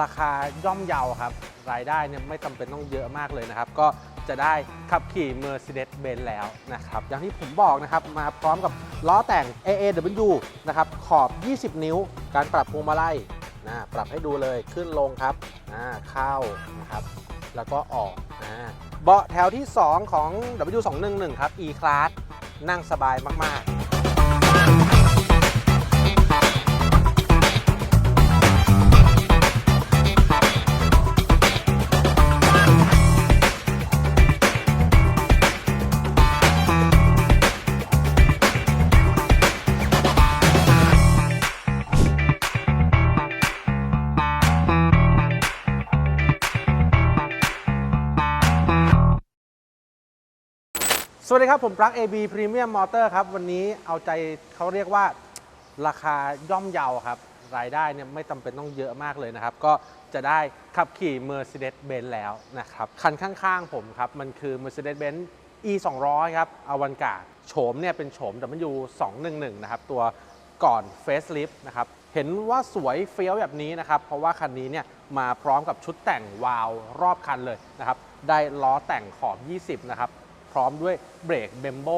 ราคาย่อมเยาครับรายได้เนี่ยไม่จำเป็นต้องเยอะมากเลยนะครับ ก็จะได้ขับขี่ Mercedes-Benz แล้วนะครับ อย่างที่ผมบอกนะครับ มาพร้อมกับล้อแต่ง AAW นะครับ ขอบ 20 นิ้ว การปรับพวงมาลัยนะปรับให้ดูเลยขึ้นลงครับอ่าเข้านะครับแล้วก็ออกอ่าเบาะแถวที่ 2 ของ W211 ครับ E-Class นั่งสบายมาก ๆ วัสดีครับ ผมปลั๊ก AB Premium Motor ครับ วันนี้เอาใจเขาเรียกว่าราคาย่อมเยาครับ รายได้เนี่ยไม่จำเป็นต้องเยอะมากเลยนะครับ ก็จะได้ขับขี่ Mercedes-Benz แล้วนะครับ คันข้างๆผมครับ มันคือ Mercedes-Benz E 2 0 0ครับอวันกาโฉมเนี่ยเป็นโฉม W 211นะครับ ตัวก่อน Facelift นะครับ เห็นว่าสวยเฟี้ยวแบบนี้นะครับ เพราะว่าคันนี้เนี่ยมาพร้อมกับชุดแต่งวาล์วรอบคันเลยนะครับ ได้ล้อแต่งขอบ 20 นะครับ พร้อมด้วยเบรกเบมโบ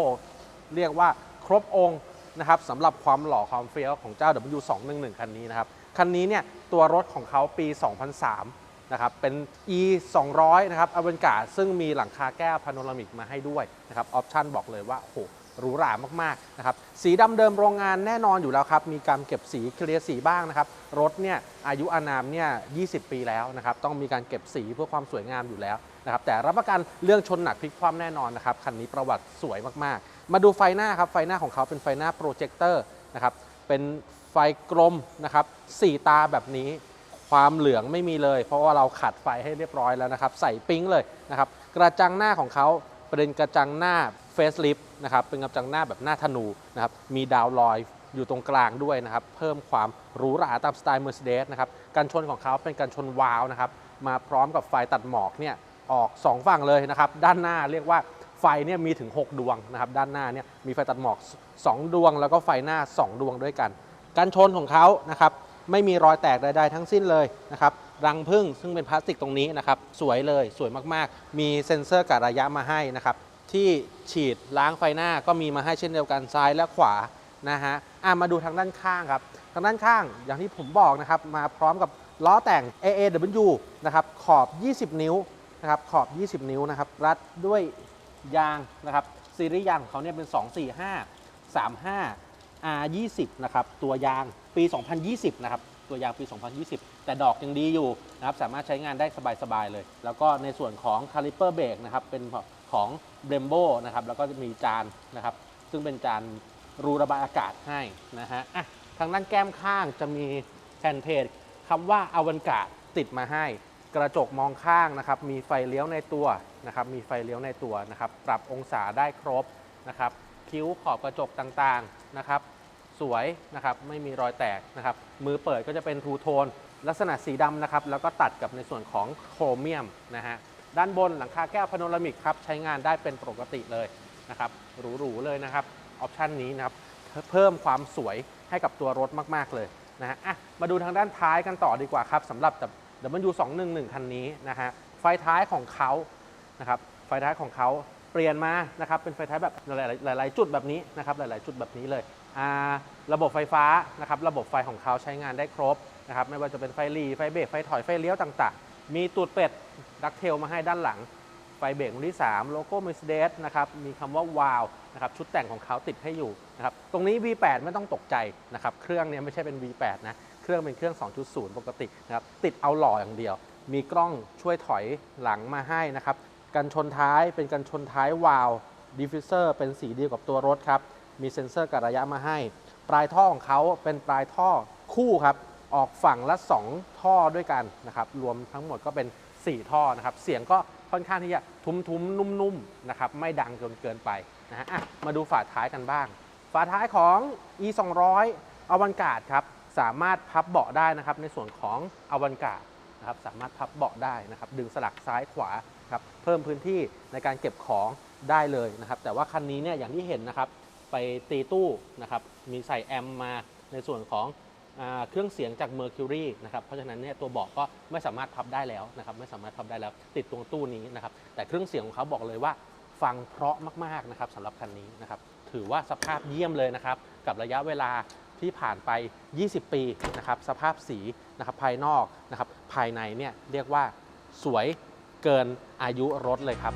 เรียกว่าครบองค์นะครับสำหรับความหล่อความเฟี้ยวของเจ้า W211 คันนี้นะครับ คันนี้เนี่ยตัวรถของเขาปี 2003 นะครับ เป็น E 200นะครับอเวนกาซึ่งมีหลังคาแก้วพาโนรามิกมาให้ด้วยนะครับ ออปชั่นบอกเลยว่าโอ้โห หรูหรามากๆนะครับสีดำเดิมโรงงานแน่นอนอยู่แล้วครับมีการเก็บสีเคลียร์สีบ้างนะครับรถเนี่ยอายุอานามเนี่ย20 ปีแล้วนะครับต้องมีการเก็บสีเพื่อความสวยงามอยู่แล้วนะครับแต่รับประกันเรื่องชนหนักพลิกคว่ำแน่นอนนะครับคันนี้ประวัติสวยมากๆ มาดูไฟหน้าครับไฟหน้าของเขาเป็นไฟหน้าโปรเจคเตอร์นะครับเป็นไฟกลมนะครับสี่ตาแบบนี้ความเหลืองไม่มีเลย เพราะว่าเราขัดไฟให้เรียบร้อยแล้วนะครับ ใส่ปิ๊งเลยนะครับ กระจังหน้าของเขาเป็นกระจังหน้า เฟสลิฟนะครับเป็นกระจังหน้าแบบหน้าธนูนะครับมีดาวลอยอยู่ตรงกลางด้วยนะครับ เพิ่มความหรูหราตามสไตล์ Mercedes นะครับกันชนของเขาเป็นกันชนวาล์วนะครับ มาพร้อมกับไฟตัดหมอกเนี่ยออก 2 ฝั่งเลยนะครับ ด้านหน้าเรียกว่าไฟเนี่ยมีถึง 6 ดวงนะครับ ด้านหน้าเนี่ยมีไฟตัดหมอก 2 ดวง แล้วก็ไฟหน้า 2 ดวงด้วยกันกันชนของเขานะครับไม่มีรอยแตกใดๆทั้งสิ้นเลยนะครับรังพึ่งซึ่งเป็นพลาสติกตรงนี้นะครับ สวยเลยสวยมากๆ มีเซ็นเซอร์กะระยะมาให้นะครับ ที่ฉีดล้างไฟหน้าก็มีมาให้เช่นเดียวกันซ้ายและขวานะฮะอะมาดูทางด้านข้างครับ ทางด้านข้างอย่างที่ผมบอกนะครับ มาพร้อมกับล้อแต่ง AAW นะครับขอบ 20 นิ้วนะครับขอบ 20 นิ้วนะครับรัดด้วยยางนะครับซีรีส์ยางของเขาเนี่ยเป็น 245 35 R20 นะครับตัวยางปี 2020 นะครับตัวยางปี 2020 แต่ดอกยังดีอยู่นะครับสามารถใช้งานได้สบายๆเลย แล้วก็ในส่วนของคาลิเปอร์เบรกนะครับเป็น ของ b r e m b o นะครับแล้วก็จะมีจานนะครับ ซึ่งเป็นจานรูระบายอากาศให้นะฮะอะทางด้านแก้มข้างจะมีแผ่นเพจคำว่าอวันกาติดมาให้ กระจกมองข้างนะครับ มีไฟเลี้ยวในตัวนะครับ มีไฟเลี้ยวในตัวนะครับ ปรับองศาได้ครบนะครับ คิ้วขอบกระจกต่างๆนะครับ สวยนะครับ ไม่มีรอยแตกนะครับ มือเปิดก็จะเป็นทูโทน ลักษณะสีดำนะครับ แล้วก็ตัดกับในส่วนของโครเมียมนะฮะ ด้านบนหลังคาแก้วพาโนรามิกครับใช้งานได้เป็นปกติเลยนะครับหรูๆเลยนะครับออปชันนี้นะครับเพิ่มความสวยให้กับตัวรถมากๆเลยนะฮะะมาดูทางด้านท้ายกันต่อดีกว่าครับสำหรับ W211 คันนี้นะฮะไฟท้ายของเขานะครับไฟท้ายของเขาเปลี่ยนมานะครับเป็นไฟท้ายแบบหลายๆ จุดแบบนี้นะครับหลายๆ จุดแบบนี้เลยอ่าระบบไฟฟ้านะครับระบบไฟของเขาใช้งานได้ครบนะครับไม่ว่าจะเป็นไฟหลีไฟเบรกไฟถอยไฟเลี้ยวต่างๆ มีตูดเป็ดดักเทลมาให้ด้านหลัง ไฟเบรกรุ่นที่ 3 โลโก้ Mercedes นะครับ มีคำว่าวาวนะครับ ชุดแต่งของเขาติดให้อยู่นะครับ ตรงนี้ V8 ไม่ต้องตกใจนะครับ เครื่องเนี่ยไม่ใช่เป็น V8 นะ เครื่องเป็นเครื่อง 2.0 ปกตินะครับ ติดเอาหล่ออย่างเดียว มีกล้องช่วยถอยหลังมาให้นะครับ กันชนท้ายเป็นกันชนท้ายวาว ดิฟฟิวเซอร์เป็นสีเดียวกับตัวรถครับ มีเซ็นเซอร์กะระยะมาให้ ปลายท่อของเขาเป็นปลายท่อคู่ครับ ออกฝั่งละ 2 ท่อด้วยกันนะครับ รวมทั้งหมดก็เป็น 4 ท่อนะครับ เสียงก็ค่อนข้างที่จะทุ้มๆ นุ่มๆ นะครับ ไม่ดังจนเกินไปนะฮะมาดูฝาท้ายกันบ้าง ฝาท้ายของ e 2 0 0อวันกาดครับ สามารถพับเบาะได้นะครับ ในส่วนของอวันกาดนะครับ สามารถพับเบาะได้นะครับ ดึงสลักซ้ายขวาครับ เพิ่มพื้นที่ในการเก็บของได้เลยนะครับ แต่ว่าคันนี้เนี่ยอย่างที่เห็นนะครับ ไปตีตู้นะครับ มีใส่แอมมาในส่วนของ เครื่องเสียงจาก Mercury นะครับ เพราะฉะนั้นเนี่ยตัวเบาะก็ไม่สามารถพับได้แล้วนะครับไม่สามารถพับได้แล้วติดตรงตู้นี้นะครับแต่เครื่องเสียงของเขาบอกเลยว่าฟังเพราะมากๆนะครับสำหรับคันนี้นะครับถือว่าสภาพเยี่ยมเลยนะครับกับระยะเวลาที่ผ่านไป 20 ปีนะครับสภาพสีนะครับภายนอกนะครับภายในเนี่ยเรียกว่าสวยเกินอายุรถเลยครับ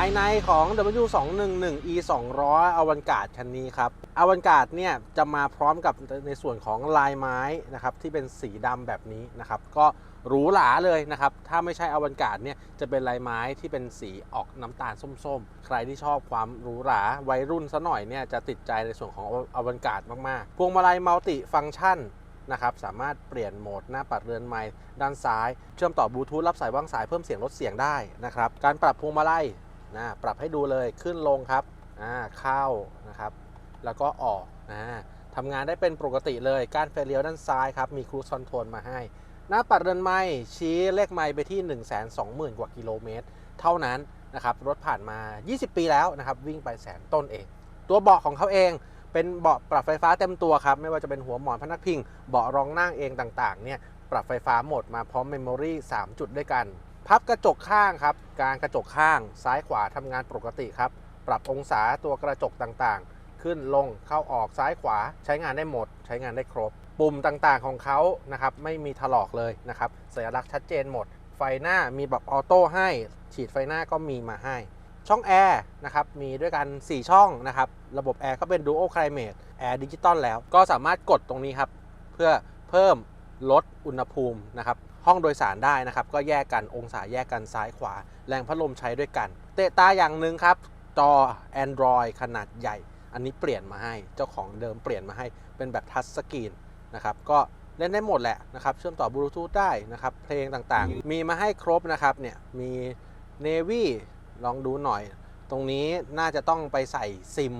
ายในของ W211 E 200อวันกาดคันนี้ครับอวันกาดเนี่ยจะมาพร้อมกับในส่วนของลายไม้นะครับที่เป็นสีดำแบบนี้นะครับก็หรูหราเลยนะครับถ้าไม่ใช่อวันกาดเนี่ยจะเป็นลายไม้ที่เป็นสีออกน้ำตาลส้มๆ ใครที่ชอบความหรูหราวัยรุ่นซะหน่อยเนี่ยจะติดใจในส่วนของอวันกาดมากๆ พวงมาลัยมัลติฟังก์ชันนะครับสามารถเปลี่ยนโหมดหน้าปัดเรือนไม้ด้านซ้าย เชื่อมต่อบลูทูธรับสายวางสายเพิ่มเสียงลดเสียงได้นะครับ การปรับพวงมาลัย นะปรับให้ดูเลยขึ้นลงครับอ่าเข้านะครับ แล้วก็ออกนะทำงานได้เป็นปกติเลยการไฟเลี้ยวด้านซ้ายครับ มีครูซอนโทรลมาให้ หน้าปัดเรือนไม้ชี้เลขไม้ไปที่ 1 2 0 0 0 0 กว่ากิโลเมตร เท่านั้นนะครับ รถผ่านมา 20 ปีแล้วนะครับ วิ่งไปแสนต้นเอง ตัวเบาะของเขาเองเป็นเบาะปรับไฟฟ้าเต็มตัวครับ ไม่ว่าจะเป็นหัวหมอนพนักพิง เบาะรองนั่งเองต่างๆเนี่ยปรับไฟฟ้าหมดมาพร้อมเมมโมรี่3จุดด้วยกัน พับกระจกข้างครับการกระจกข้างซ้ายขวาทำงานปกติครับ ปรับองศาตัวกระจกต่างๆ ขึ้นลงเข้าออกซ้ายขวาใช้งานได้หมด ใช้งานได้ครบ ปุ่มต่างๆของเขานะครับไม่มีถลอกเลยนะครับสัญลักษณ์ชัดเจนหมด ไฟหน้ามีแบบออโต้ให้ ฉีดไฟหน้าก็มีมาให้ช่องแอร์นะครับมีด้วยกัน 4 ช่องนะครับ ระบบแอร์ก็เป็น Dual Climate แอร์ดิจิตอลแล้ว ก็สามารถกดตรงนี้ครับ เพื่อเพิ่มลดอุณหภูมินะครับ ห้องโดยสารได้นะครับ ก็แยกกันองศาแยกกันซ้ายขวา แรงพัดลมใช้ด้วยกัน เตะตาอย่างหนึ่งครับ จอ Android ขนาดใหญ่ อันนี้เปลี่ยนมาให้เจ้าของเดิมเปลี่ยนมาให้เป็นแบบทัชสกรีนนะครับก็เล่นได้หมดแหละนะครับ เชื่อมต่อบลูทูธได้นะครับ เพลงต่างๆ มีมาให้ครบนะครับเนี่ยมี Navy ลองดูหน่อย ตรงนี้น่าจะต้องไปใส่ซิม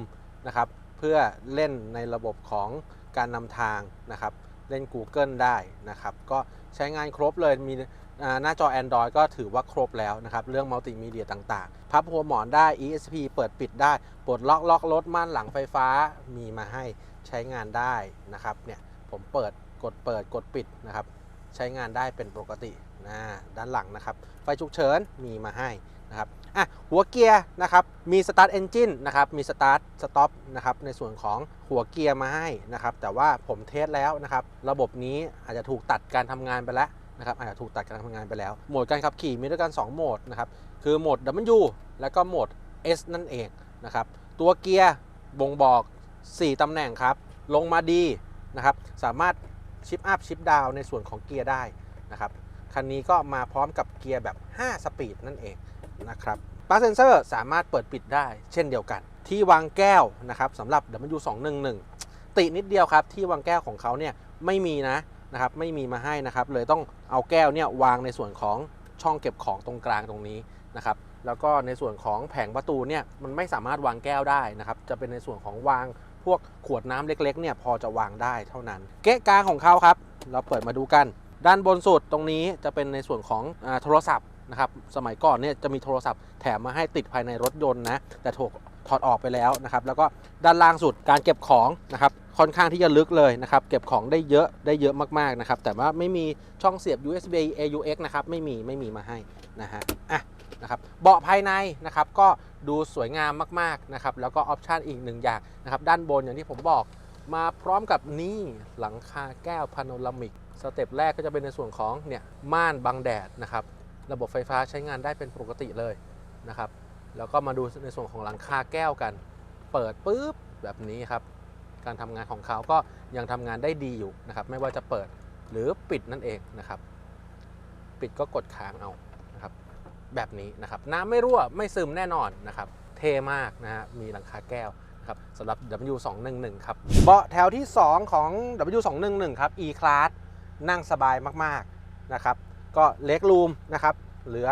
นะครับ เพื่อเล่นในระบบของการนำทางนะครับ เล่น Google ได้นะครับ ก็ ใช้งานครบเลยมีหน้าจอ Android ก็ถือว่าครบแล้วนะครับ เรื่องมัลติมีเดียต่างๆ พับหัวหมอนได้ ESP เปิดปิดได้ ปลดล็อกล็อกรถม่านหลังไฟฟ้ามีมาให้ใช้งานได้นะครับเนี่ยผมเปิดกดเปิดกดปิดนะครับ ใช้งานได้เป็นปกตินะด้านหลังนะครับ ไฟฉุกเฉินมีมาให้นะครับ อะหัวเกียร์นะครับมีสตาร์ทเอนจินนะครับมีสตาร์ทสต็อปนะครับในส่วนของหัวเกียร์มาให้นะครับแต่ว่าผมเทสแล้วนะครับระบบนี้อาจจะถูกตัดการทำงานไปแล้วนะครับอาจจะถูกตัดการทำงานไปแล้ว โหมดการขับขี่มีด้วยกัน 2 โหมดนะครับคือโหมด W และก็โหมด S นั่นเองนะครับตัวเกียร์บ่งบอก 4ตำแหน่งครับลงมาดีนะครับสามารถชิปอัพชิปดาวในส่วนของเกียร์ได้นะครับคันนี้ก็มาพร้อมกับเกียร์แบบ 5 สปีดนั่นเอง นะครับปาร์เซนเซอร์สามารถเปิดปิดได้เช่นเดียวกัน ที่วางแก้วนะครับสำหรับ W211 ตินิดเดียวครับ ที่วางแก้วของเขาเนี่ยไม่มีนะนะครับไม่มีมาให้นะครับ เลยต้องเอาแก้วเนี่ยวางในส่วนของช่องเก็บของตรงกลางตรงนี้นะครับแล้วก็ในส่วนของแผงประตูเนี่ยมันไม่สามารถวางแก้วได้นะครับจะเป็นในส่วนของวางพวกขวดน้ำเล็กๆเนี่ยพอจะวางได้เท่านั้น เกะกลางของเขาครับ เราเปิดมาดูกัน ด้านบนสุดตรงนี้จะเป็นในส่วนของอโทรศัพท์ นะครับสมัยก่อนเนี่ยจะมีโทรศัพท์แถมมาให้ติดภายในรถยนต์นะแต่ถูกถอดออกไปแล้วนะครับ แล้วก็ด้านล่างสุดการเก็บของนะครับค่อนข้างที่จะลึกเลยนะครับเก็บของได้เยอะได้เยอะมากๆนะครับแต่ว่าไม่มีช่องเสียบ USB AUX นะครับไม่มีไม่มีมาให้นะฮะอะนะครับเบาะภายในนะครับก็ดูสวยงามมากๆนะครับแล้วก็ออปชันอีกหนึ่งอย่างนะครับด้านบนอย่างที่ผมบอกมาพร้อมกับนี่หลังคาแก้วพาโนรามิกสเต็ปแรกก็จะเป็นในส่วนของเนี่ยม่านบังแดดนะครับ ระบบไฟฟ้าใช้งานได้เป็นปกติเลยนะครับ แล้วก็มาดูในส่วนของหลังคาแก้วกัน เปิดปุ๊บแบบนี้ครับ การทำงานของเขาก็ยังทำงานได้ดีอยู่นะครับ ไม่ว่าจะเปิดหรือปิดนั่นเองนะครับ ปิดก็กดค้างเอานะครับ แบบนี้นะครับน้ำไม่รั่วไม่ซึมแน่นอนนะครับ เท่มากนะฮะมีหลังคาแก้วครับสำหรับ W211 ครับเบาะแถวที่ 2 ของ W211 ครับ E-Class นั่งสบายมาก ๆ นะครับ ก็เล็กรูมนะครับเหลือ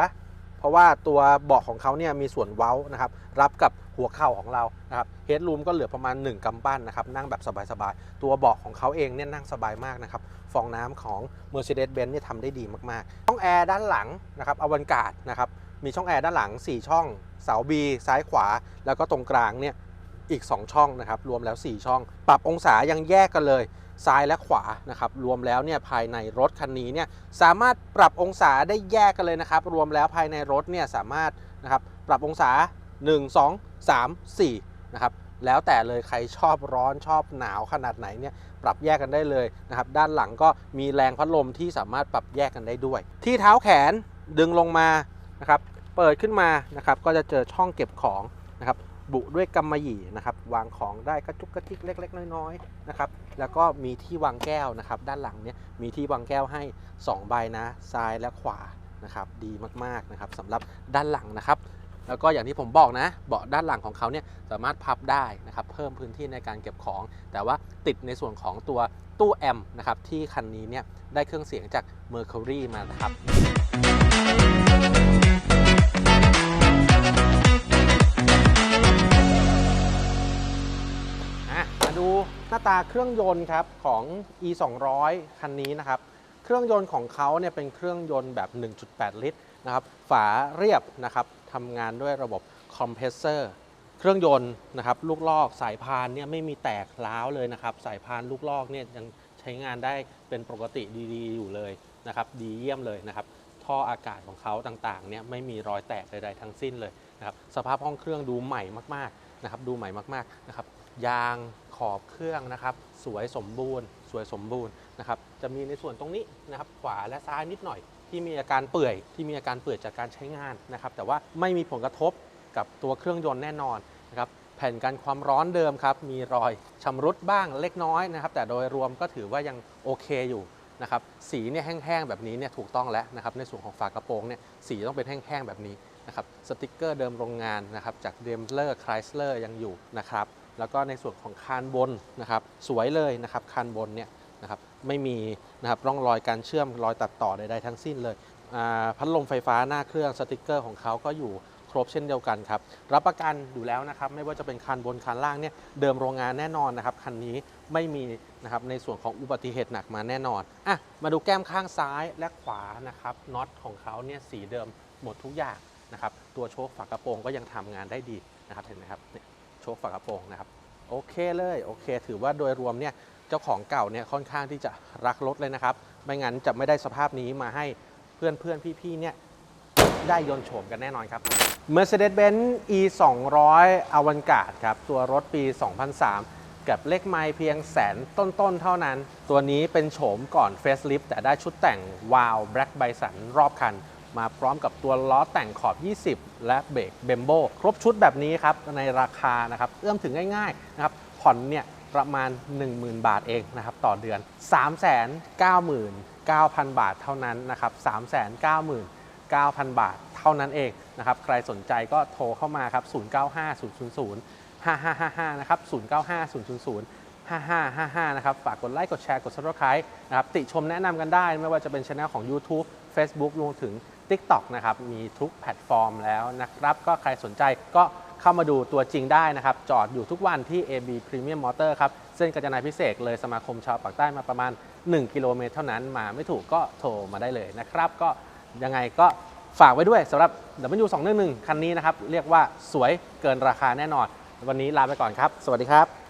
เพราะว่าตัวเบาะของเขาเนี่ยมีส่วนเว้านะครับรับกับหัวเข่าของเรานะครับเฮดรูมก็เหลือประมาณ 1กำปั้นนะครับนั่งแบบสบายๆ ตัวเบาะของเขาเองเนี่ยนั่งสบายมากนะครับฟองน้ำของ Mercedes-Benz เนี่ยทำได้ดีมากๆห้องแอร์ด้านหลังนะครับอวันการ์ดนะครับมีช่องแอร์ด้านหลัง 4 ช่องเสา B ซ้ายขวา แล้วก็ตรงกลางเนี่ย อีก 2 ช่องนะครับรวมแล้ว 4 ช่อง ปรับองศายังแยกกันเลยซ้ายและขวานะครับรวมแล้วเนี่ยภายในรถคันนี้เนี่ยสามารถปรับองศาได้แยกกันเลยนะครับ รวมแล้วภายในรถเนี่ยสามารถนะครับปรับองศา 1 2 3 4นะครับแล้วแต่เลยใครชอบร้อนชอบหนาวขนาดไหนเนี่ยปรับแยกกันได้เลยนะครับด้านหลังก็มีแรงพัดลมที่สามารถปรับแยกกันได้ด้วย ที่เท้าแขนดึงลงมานะครับเปิดขึ้นมานะครับก็จะเจอช่องเก็บของนะครับ บุด้วยกำมะหยี่นะครับ วางของได้กระจุกกระจิกเล็ก ๆ น้อยๆนะครับ แล้วก็มีที่วางแก้วนะครับ ด้านหลังเนี่ยมีที่วางแก้วให้ 2 ใบนะ ซ้ายและขวานะครับ ดีมากๆนะครับสำหรับด้านหลังนะครับ แล้วก็อย่างที่ผมบอกนะ เบาะด้านหลังของเขาเนี่ยสามารถพับได้นะครับ เพิ่มพื้นที่ในการเก็บของ แต่ว่าติดในส่วนของตัวตู้แอมนะครับที่คันนี้เนี่ยได้เครื่องเสียงจาก Mercury มานะครับาตาเครื่องยนต์ครับของ e 2 0 0คันนี้นะครับ เครื่องยนต์ของเขาเนี่ยเป็นเครื่องยนต์แบบ 1.8 ลิตรนะครับ ฝาเรียบนะครับทำงานด้วยระบบคอมเพรสเซอร์เครื่องยนต์นะครับ ลูกลอกสายพานเนี่ยไม่มีแตกร้าวเลยนะครับ สายพานลูกลอกเนี่ยยังใช้งานได้เป็นปกติดีๆ อยู่เลยนะครับ ดีเยี่ยมเลยนะครับ ท่ออากาศของเขาต่างๆเนี่ยไม่มีรอยแตกใดๆทั้งสิ้นเลยนะครับ สภาพห้องเครื่องดูใหม่มากๆนะครับ ดูใหม่มากๆนะครับ ยาง ขอบเครื่องนะครับ สวยสมบูรณ์ สวยสมบูรณ์นะครับ จะมีในส่วนตรงนี้นะครับ ขวาและซ้ายนิดหน่อย ที่มีอาการเปื่อย ที่มีอาการเปื่อยจากการใช้งานนะครับ แต่ว่าไม่มีผลกระทบกับตัวเครื่องยนต์แน่นอนนะครับแผ่นกันความร้อนเดิมครับ มีรอยชำรุดบ้างเล็กน้อยนะครับ แต่โดยรวมก็ถือว่ายังโอเคอยู่นะครับ สีเนี่ยแห้งๆแบบนี้เนี่ยถูกต้องแล้วนะครับ ในส่วนของฝากระโปรงเนี่ยสีต้องเป็นแห้งๆแบบนี้นะครับ สติกเกอร์เดิมโรงงานนะครับ จากเดมเลอร์ไครสเลอร์ยังอยู่นะครับ แล้วก็ในส่วนของคานบนนะครับสวยเลยนะครับคานบนเนี่ยนะครับไม่มีนะครับร่องรอยการเชื่อมรอยตัดต่อใดๆทั้งสิ้นเลยพัดลมไฟฟ้าหน้าเครื่องสติกเกอร์ของเขาก็อยู่ครบเช่นเดียวกันครับรับประกันอยู่แล้วนะครับไม่ว่าจะเป็นคันบนคันล่างเนี่ยเดิมโรงงานแน่นอนนะครับคันนี้ไม่มีนะครับในส่วนของอุบัติเหตุหนักมาแน่นอนอะมาดูแก้มข้างซ้ายและขวานะครับน็อตของเขาเนี่ยสีเดิมหมดทุกอย่างนะครับตัวโชคฝากระโปรงก็ยังทำงานได้ดีนะครับเห็นไหมครับเนี่ย ชคฝากระโปรงนะครับโอเคเลยโอเค ถือว่าโดยรวมเนี่ยเจ้าของเก่าเนี่ยค่อนข้างที่จะรักรถเลยนะครับ ไม่งั้นจะไม่ได้สภาพนี้มาให้เพื่อนเพื่อนพี่ๆเนี่ยได้ยนโฉมกันแน่นอนครับ Mercedes-Benz E 2 0 0 Avantgarde ครับ ตัวรถปี 2003 กับเลขไมล์เพียงแสนต้นๆ เท่านั้น ตัวนี้เป็นโฉมก่อน Facelift แต่ได้ชุดแต่งวาว Black Bison รอบคัน มาพร้อมกับตัวล้อแต่งขอบ 20 และเบรกเบมโบครบชุดแบบนี้ครับในราคานะครับเอื้อมถึงง่ายๆนะครับผ่อนเนี่ยประมาณ 10,000 บาทเองนะครับต่อเดือน 399,000 บาทเท่านั้นนะครับ399,000 บาทเท่านั้นเองนะครับใครสนใจก็โทรเข้ามาครับ 095000 5555 นะครับ 095000 5555 นะครับ ฝากกดไลค์ กดแชร์ กด subscribe นะครับ ติชมแนะนำกันได้ ไม่ว่าจะเป็นช anel ของ YouTube Facebook รวมถึง TikTok นะครับมีทุกแพลตฟอร์มแล้วนะครับ ก็ใครสนใจก็เข้ามาดูตัวจริงได้นะครับ จอดอยู่ทุกวันที่ AB Premium Motor ครับ เส้นกาญจนาพิเศษเลยสมาคมชาวปากใต้มาประมาณ 1 กิโลเมตรเท่านั้นมาไม่ถูกก็โทรมาได้เลยนะครับ ก็ยังไงก็ฝากไว้ด้วยสำหรับ W211 คันนี้นะครับ เรียกว่าสวยเกินราคาแน่นอน วันนี้ลาไปก่อนครับ สวัสดีครับ